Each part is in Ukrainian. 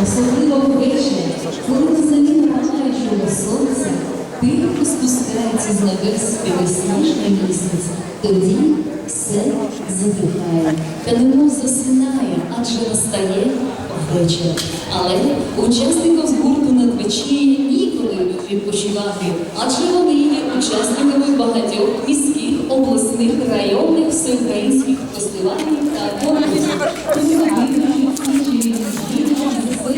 вечір, коли на заміну палаючого сонця тихо спускається з небес білосніжний місяць, тоді все затихає, та немов засинає, адже настає вечір. Але учасникам з гурту надвечір'я ніколи відпочивати, адже вони є учасниками багатьох міських, обласних, районних, всеукраїнських фестивалів та конкурсів. Тому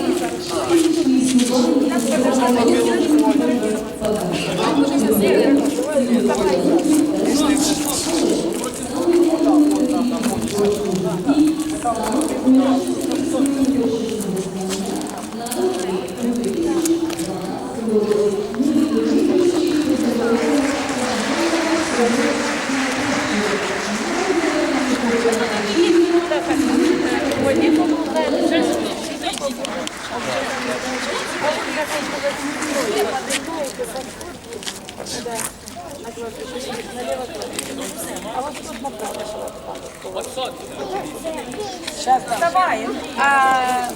вирішили Давай. А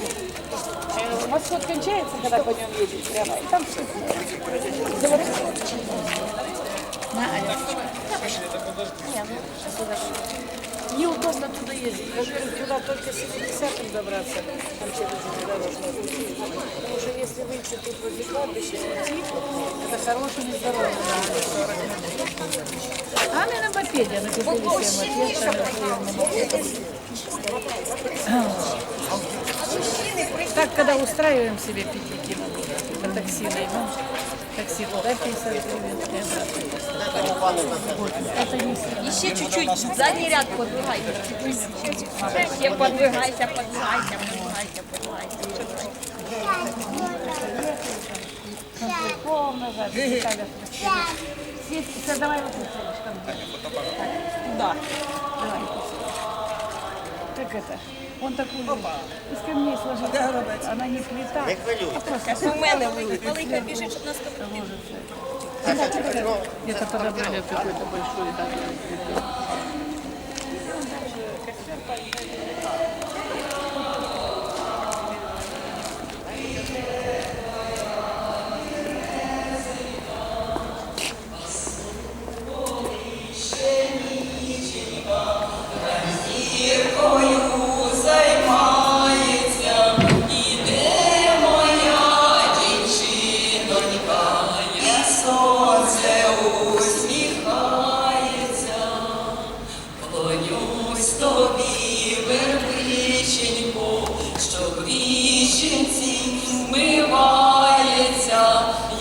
э, восход кончается, когда по нем едешь прямо, и там все. На, Аня. Не, ну, сюда. Неудобно туда ездить. Во-первых, туда только с 70 добраться, там через железнодорожную пути. Потому что если выйти тут возле кладбища, идти, это хороший нездоровый. А не на мопеде, на купили себе мопед, там я живу на мопеде. Так, когда устраиваем себе пикники по такси найдем, такси туда 50 гривен, и обратно. Это не Еще чуть-чуть, задний ряд подвигай. Ще подвигайся, подвигайся, подвигайся, подвигайся. Жать, Виталя. Давай это, ко Давай. Как это? Он такой из камней сложил. Она не плита. а просто У мене маленька біжить, щоб нас где-то подобрали какой-то большой. Да. Христові вербиченько, що в річенці вмивається,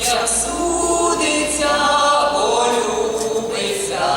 як судиться, полюбиться.